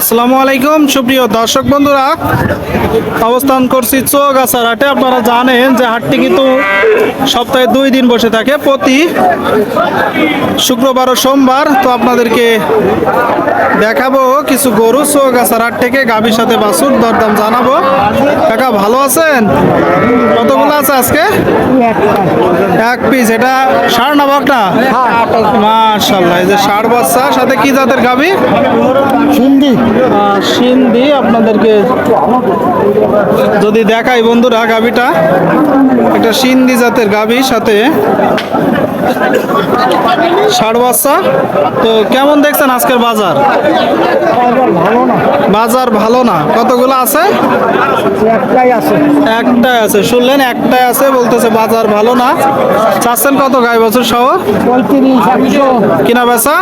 আসসালামু আলাইকুম সুপ্রিয় দর্শক বন্ধুরা। অবস্থান করছি চৌগাছার হাটে। আপনারা জানেন যে হাটটি কিন্তু সপ্তাহে দুই দিন বসে থাকে। প্রতি শুক্রবার ও সোমবার তো আপনাদেরকে দেখাবো কিছু গরু। চৌগাছার হাট থেকে গাভীর সাথে বাছুর দরদাম জানাব। কাকা ভালো আছেন? কতগুলো আছে আজকে? এক পিস। এটা ষাড় না বকটা মাশাল্লাহ এই যে ষাড় বাচ্চা সাথে কি জাতের গাভী? হিন্দি Bye. আহ, সিন্ধি আপনাদেরকে যদি দেখাই বন্ধুরা গাভীটা একটা সিন্ধি জাতের গাভীর সাথে ষাড় বাচ্চা। তো কেমন দেখছেন আজকের বাজার? ভালো না বাজার ভালো না? কতগুলো আছে? একটাই আছে। একটাই আছে। শুনলেন একটাই আছে বলতেছে বাজার ভালো না। চাচ্ছেন কত গাই বছর সহ? কিনা বেচা?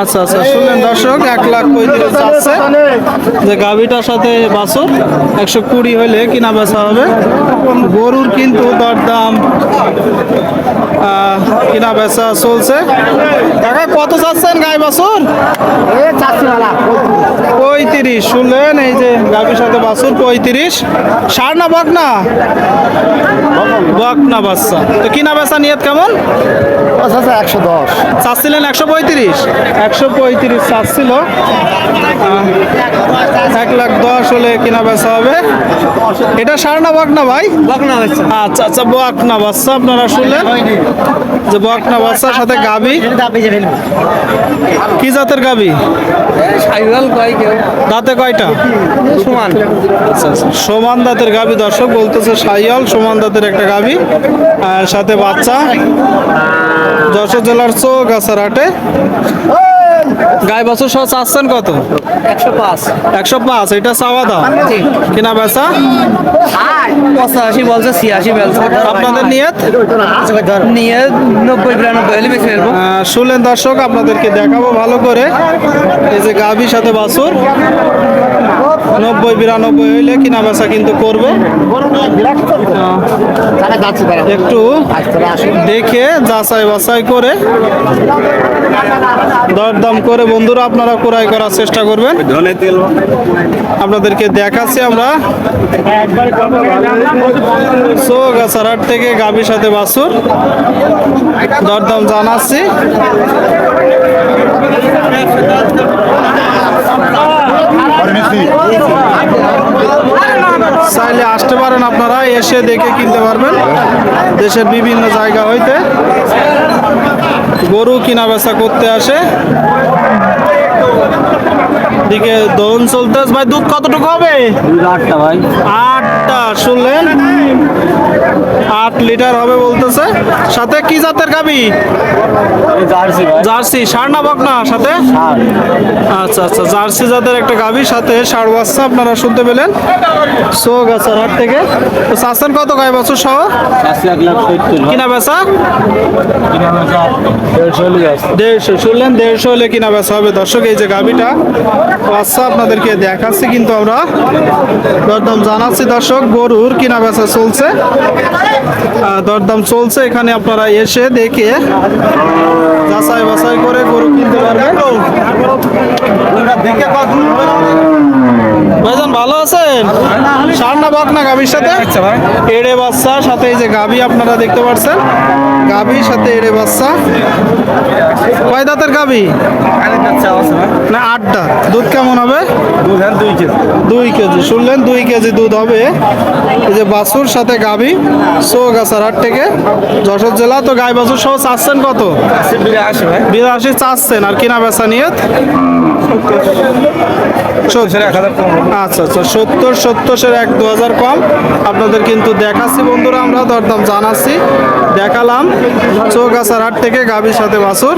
আচ্ছা আচ্ছা শুনলেন দর্শক এক লাখ পঁয়ত্রিশ যাচ্ছে যে গাভিটার সাথে বাছুর একশো কুড়ি হলে কিনা বেচা হবে। গরুর কিন্তু দরদাম কিনা বেচা চলছে। কাকা কত চাচ্ছেন গাই বাছুর? পঁয়ত্রিশ শুনলেন? এই যে গাভির সাথে বাছুর পঁয়ত্রিশ। সার না বক না বক না বাচ্চা। তো কিনা বেচা নিয়ত কেমন? আচ্ছা একশো দশ। চাচ্ছিলেন একশো পঁয়ত্রিশ? একশো পঁয়ত্রিশ চাচ্ছিল। এক লাখ দশ হলে কিনা বেচা হবে? এটা সার না বক না ভাই? বকনা আচ্ছা আচ্ছা বক না বাচ্চা আপনারা শুনলেন? যে বক না বাচ্চার সাথে গাবি? কি জাতের গাবি? দাঁতে কয়টা? সমান। আচ্ছা, আচ্ছা। সমান দাঁতের গাবি দর্শক বলতেছে সাইয়াল সমান দাঁতের একটা গাবি আর সাথে বাচ্চা। যশোর জেলার চৌগাছার হাটে। গাই বছর সহ চাচ্ছেন কত? একশো পাঁচ। একশো পাঁচ এটা চাওয়া দাম কিনা বেচা পঁচাশি বলছে ছিয়াশি বলছে। আপনাদের নিয়ত? নিয়ে নব্বই বিরানব্বই হলে বেশি শুনলেন দর্শক আপনাদেরকে দেখাবো ভালো করে। এই যে গাভীর সাথে বাছুর। নব্বই বিরানব্বই হইলে কিনা বেচা কিন্তু করবে। একটু দেখে যাচাই বাছাই করে। দরদাম করে বন্ধুরা আপনারা ক্রয় করার চেষ্টা করবেন। আপনাদেরকে দেখাচ্ছি আমরা। চৌগাছারহাট থেকে গাভীর সাথে বাসুর দরদাম জানাচ্ছি। চাইলে আসতে পারেন আপনারা এসে দেখে কিনতে পারবেন। দেশের বিভিন্ন জায়গা হইতে। গরু কিনা বেচা করতে আসে। দিকে দোন চলতে ভাই দুধ কতটুকু হবে? আটটা ভাই। আটটা শুনলেন? আট লিটার হবে বলতেছে। সাথে কি জাতের গাবি? জার্সি ষাড় না বক না সাথে আচ্ছা আচ্ছা জার্সি জাতের একটা গাভীর সাথে ষাড় বাচ্চা আপনারা শুনতে পেলেন। সো গাছার হাট থেকে। তো চাচ্ছেন কত গাই বছর সহ? কিনা বেচা? দেড়শো শুনলেন? দেড়শো হলে কিনা বেচা হবে। দর্শক এই যে গাভীটা বাচ্চা আপনাদেরকে দেখাচ্ছি কিন্তু আমরা। দরদাম জানাচ্ছি দর্শক। গরুর কিনা বেচা চলছে দরদাম চলছে। এখানে আপনারা এসে দেখে যাচাই বাছাই করে গরু কিনতে পারবেন। ভালো আছেন সার না বক না গাভীর সাথে এড়ে বাচ্চা সাথে এই যে গাভী আপনারা দেখতে পাচ্ছেন গাভীর সাথে এড়ে বাচ্চা কয় দাঁতের গাভী না আটটা দুধ কেমন হবে দুই কেজি শুনলেন দুই কেজি দুধ হবে এই যে বাছুর সাথে গাভী চৌগাছার হাট থেকে যশোর জেলা তো গাই বাছুর সহ চাচ্ছেন কত বিরাশি চাচ্ছেন আর কিনা বেচা নিয়ে আচ্ছা আচ্ছা সত্তর সত্তর এক দু হাজার কম। আপনাদের কিন্তু দেখাচ্ছি বন্ধুরা আমরা দরদাম জানাচ্ছি। দেখালাম চৌগাছার হাট থেকে গাভীর সাথে বাছুর।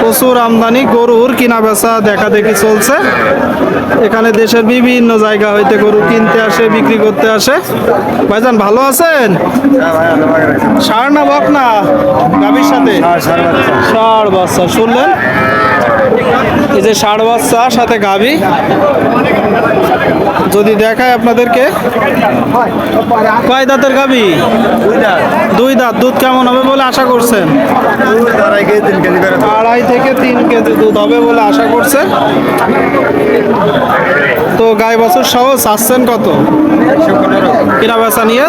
প্রচুর আমদানি গরুর কিনা বেচা দেখা দেখি চলছে। এখানে দেশের বিভিন্ন জায়গা হইতে গরু কিনতে আসে বিক্রি করতে আসে। ভাইজান ভালো আছেন? সার না বক না? গাভীর সাথে? সার বাচ্চা শুনলেন? এই যে ষাট বাচ্চা, সাথে গাভী। যদি দেখায় আপনাদেরকে। কয় দাঁতের গাবি দুই দাঁত। দুধ কেমন হবে বলে আশা করছেন? আড়াই থেকে তিন কেজি দুধ হবে বলে আশা করছে তো গাই বছর সহ চাচ্ছেন কত? কিনা বেচা নিয়ে?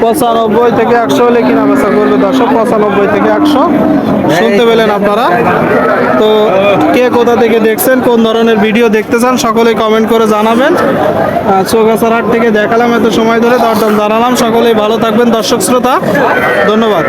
পঁচানব্বই থেকে একশো হলে কিনা বেচা করবে দর্শক পঁচানব্বই থেকে একশো। শুনতে পেলেন আপনারা? তো কে কোথা থেকে দেখছেন কোন ধরনের ভিডিও দেখতে চান সকলেই কমেন্ট করে জানাবেন। আহ, হাট থেকে দেখালাম এত সময় ধরে দরদাম জানালাম। সকলেই ভালো থাকবেন দর্শক শ্রোতা। ধন্যবাদ।